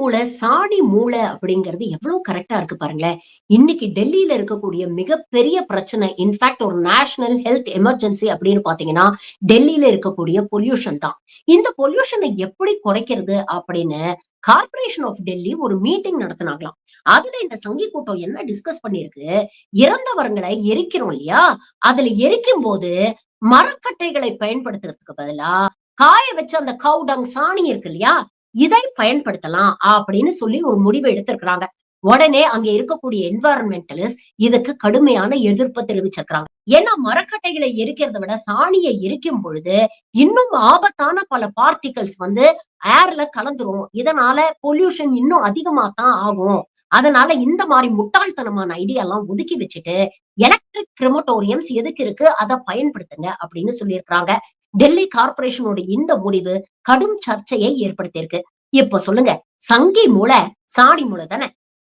மூளை சாணி மூளை அப்படிங்கிறது எவ்வளவு கரெக்டா இருக்கு பாருங்களேன். இன்னைக்கு டெல்லியில இருக்கக்கூடிய மிகப்பெரிய பிரச்சனை இன்ஃபேக்ட் ஒரு நேஷனல் ஹெல்த் எமர்ஜென்சி அப்படின்னு பாத்தீங்கன்னா டெல்லியில இருக்கக்கூடிய பொல்யூஷன் தான். இந்த பொல்யூஷனை எப்படி குறைக்கிறது அப்படின்னு கார்பரேஷன் ஆஃப் டெல்லி ஒரு மீட்டிங் நடத்தினாங்களாம். அதுல இந்த சங்கி கூட்டம் என்ன டிஸ்கஸ் பண்ணிருக்கு இறந்தவர்களை எரிக்கிறோம் இல்லையா? அதுல எரிக்கும் போது மரக்கட்டைகளை பயன்படுத்துறதுக்கு பதிலா காய வச்ச அந்த கவுடங் சாணி இருக்கு இல்லையா? இதை பயன்படுத்தலாம் அப்படின்னு சொல்லி ஒரு முடிவு எடுத்திருக்கிறாங்க. உடனே அங்க இருக்கக்கூடிய என்வாரன்மெண்டலிஸ்ட் இதுக்கு கடுமையான எதிர்ப்பு தெரிவிச்சிருக்கிறாங்க. ஏன்னா மரக்கட்டைகளை எரிக்கிறத விட சாணியை எரிக்கும் பொழுது இன்னும் ஆபத்தான பல பார்ட்டிகல்ஸ் வந்து ஏர்ல கலந்துரும். இதனால பொல்யூஷன் இன்னும் அதிகமா தான் ஆகும். அதனால இந்த மாதிரி முட்டாள்தனமான ஐடியா எல்லாம் ஒதுக்கி வச்சுட்டு எலக்ட்ரிக் கிரிமட்டோரியம்ஸ் எதுக்கு இருக்கு? அதை பயன்படுத்துங்க அப்படின்னு சொல்லியிருக்கிறாங்க. டெல்லி கார்பரேஷனோட இந்த முடிவு கடும் சர்ச்சையை ஏற்படுத்தியிருக்கு. இப்ப சொல்லுங்க சங்கி மூளை சாணி மூளை தானே?